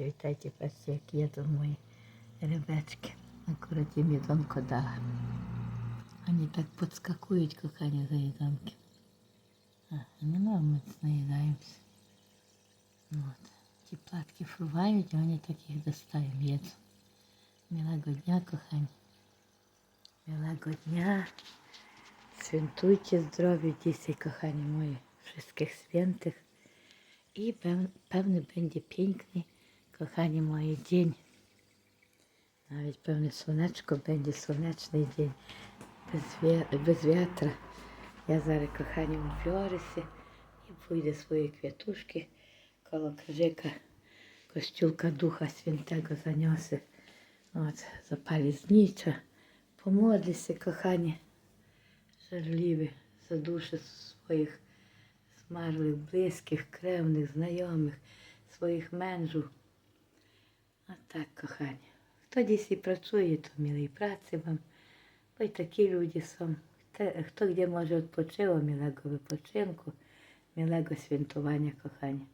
Вітайте, бачите, які є тут мої ребечки. Акурат їм їдонко дала. Вони так підскакують, кохання, за їдонки. А, ну, ми наїдаємося. От. Ті платки фрувають, а вони так їх достаємо. Їдуть. Милого кохані. Милого. Святуйте здоров'я, діти, кохані мої, wszystkich святих. І пев- певне буде пінкний, кохані мої, день. Навіть певне сонечко буде сонячний день без, без вітра. Я зараз кохані у Фіорисі і пойде свої квітушки коло кажика. Костюлка Духа Святого занесе. От, запалі зніча. Помодлися, кохані, жарливі за душі своїх змерлих, близьких, кревних, знайомих, своїх менжу. А так, кохані. Хто десь і працює, то милій праці вам. Бо такі люди сам. Хто де може відпочив, милого випочинку, милого святування, кохані.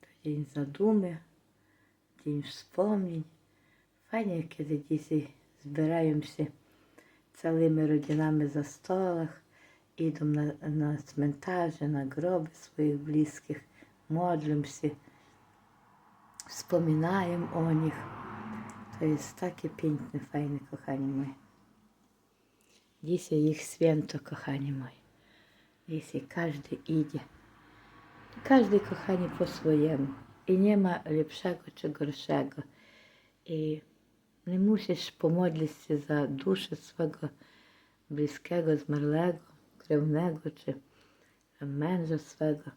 То день задуми, день вспомнень. Файні, коли діти збираємося цілими родинами за столах, ідемо на, на цментажі, на гроби своїх близьких, модлимося, вспоминаємо о них. Тобто таке пінтне, файне, кохані мої. Дійся їх свято, кохані мої. Дійся кожен іде. Кожен кохані по-своєму. І нема ліпшого чи горшого. І не мусиш помодлитися за душу свого близького, змерлego, кривного чи менжа свого.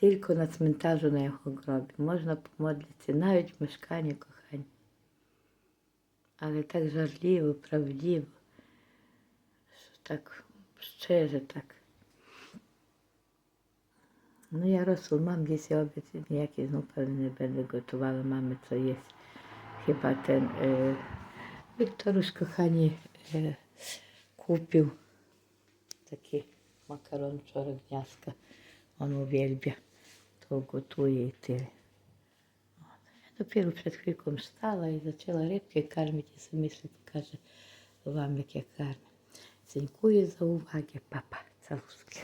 Tylko na cmentarzu na jego grobie można pomodlić się, nawet w mieszkaniu, kochani. Ale tak żarliwo, prawdziwo, tak szczerze, tak. No ja rosół mam gdzieś obiec, jakie no pewnie będę gotowała, mamy co jest. Chyba ten y, e, Wiktorusz, kochani, e, kupił taki makaron czorogniaska. On uwielbia. Готує і Я допіру перед хвіком встала і почала рибки кормити, і самі каже вам, як я кормлю. Дзінькую за уваги, папа, целуски.